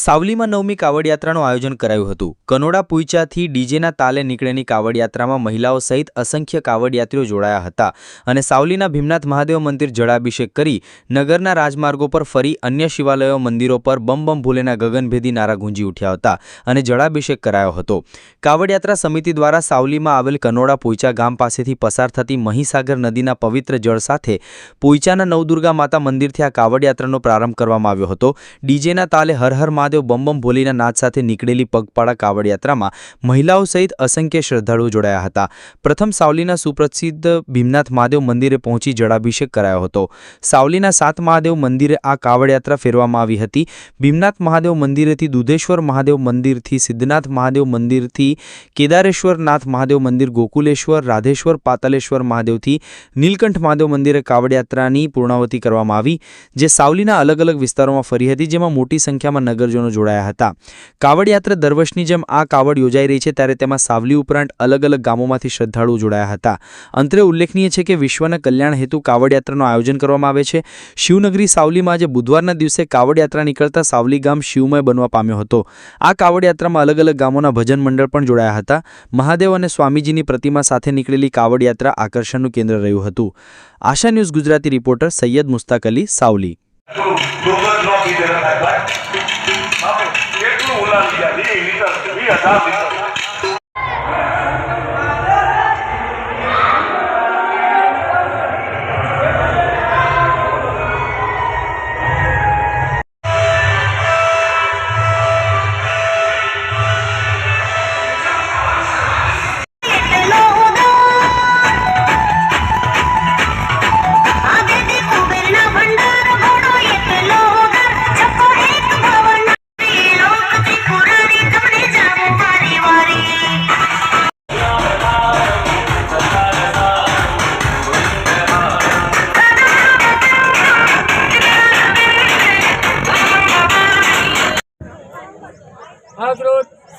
સાવલીમાં નવમી કાવડ યાત્રાનું આયોજન કરાયું હતું. કનોડા પુઈચાથી ડીજેના તાલે નીકળેલી કાવડ યાત્રામાં મહિલાઓ સહિત અસંખ્ય કાવડ યાત્રીઓ જોડાયા હતા અને સાવલીના ભીમનાથ મહાદેવ મંદિર જળાભિષેક કરી નગરના રાજમાર્ગો પર ફરી અન્ય શિવાલયો મંદિરો પર બમ બમ ભૂલેના ગગનભેદી નારા ગુંજી ઉઠ્યા હતા અને જળાભિષેક કરાયો હતો. કાવડ યાત્રા સમિતિ દ્વારા સાવલીમાં આવેલ કનોડા પુઈચા ગામ પાસેથી પસાર થતી મહીસાગર નદીના પવિત્ર જળ સાથે પોઈચાના નવદુર્ગા માતા મંદિરથી આ કાવડ યાત્રાનો પ્રારંભ કરવામાં આવ્યો હતો. ડીજેના તાલે હર હર મહાદેવ બમ ભોલીના નાદ સાથે નીકળેલી પગપાળા કાવડ યાત્રામાં મહિલાઓ સહિત અસંખ્ય શ્રદ્ધાળુઓ જોડાયા હતા. પ્રથમ સાવલીના સુપ્રસિદ્ધ ભીમનાથ મહાદેવ મંદિરે પહોંચી જળાભિષેક કરાયો હતો. સાવલીના સાત મહાદેવ મંદિરે આ કાવડ યાત્રા ફેરવામાં આવી હતી. ભીમનાથ મહાદેવ મંદિરેથી દુધેશ્વર મહાદેવ મંદિરથી સિદ્ધનાથ મહાદેવ મંદિરથી કેદારેશ્વરનાથ મહાદેવ મંદિર, ગોકુલેશ્વર, રાધેશ્વર, પાતાલેશ્વર મહાદેવથી નીલકંઠ મહાદેવ મંદિરે કાવડ યાત્રાની પૂર્ણાવતી કરવામાં આવી, જે સાવલીના અલગ અલગ વિસ્તારોમાં ફરી હતી, જેમાં મોટી સંખ્યામાં નગરજનો જોડાયા હતા કાવડ યાત્રા દર વર્ષની જેમ આ કાવડ યોજાઈ રહી છે ત્યારે તેમાં સાવલી ઉપરાંત અલગ અલગ ગામોમાંથી શ્રદ્ધાળુઓ જોડાયા હતા અંતરે ઉલ્લેખનીય છે કે વિશ્વના કલ્યાણ હેતુ કાવડ યાત્રાનું આયોજન કરવામાં આવે છે શિવનગરી સાવલીમાં આજે બુધવારના દિવસે કાવડ યાત્રા નીકળતા સાવલી ગામ શિવમય બનવા પામ્યો હતો આ કાવડ યાત્રામાં અલગ અલગ ગામોના ભજન મંડળ પણ જોડાયા હતા મહાદેવ અને સ્વામીજીની પ્રતિમા સાથે નીકળેલી કાવડ યાત્રા આકર્ષણનું કેન્દ્ર રહ્યું હતું Asha news Gujarati reporter Sayyed Mustak Ali Savli vida, dá vida.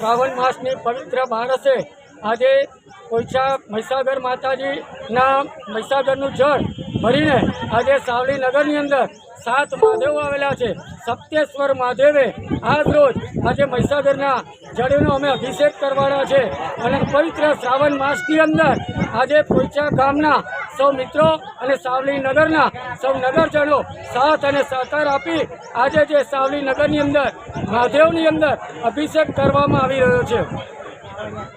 Shravan માસની પવિત્ર માણસે આજે ઓછા મહીસાગર માતાજીના મહીસાગરનું જળ ભરીને આજે સાવલી નગરની અંદર સાત મહાદેવો આવેલા છે. સપ્તેશ્વર મહાદેવે આજ રોજ આજે મહીસાગરના જળનો અમે અભિષેક કરવાના છે. અને પવિત્ર શ્રાવણ માસની અંદર આજે પોઈચા ગામના સૌ મિત્રો અને સાવલી નગરના સૌ નગરજનો સાથ અને સહકાર આપી આજે જે સાવલી નગરની અંદર, મહાદેવની અંદર અભિષેક કરવામાં આવી રહ્યો છે.